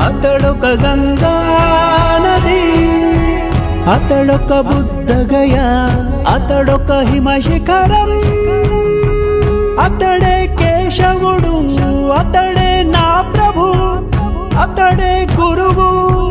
అతడొక గంగా నది అతడొక బుద్ధగయ అతడొక హిమశిఖరం. అతడే కేశవుడు అతడే నా ప్రభు అతడే గురువు.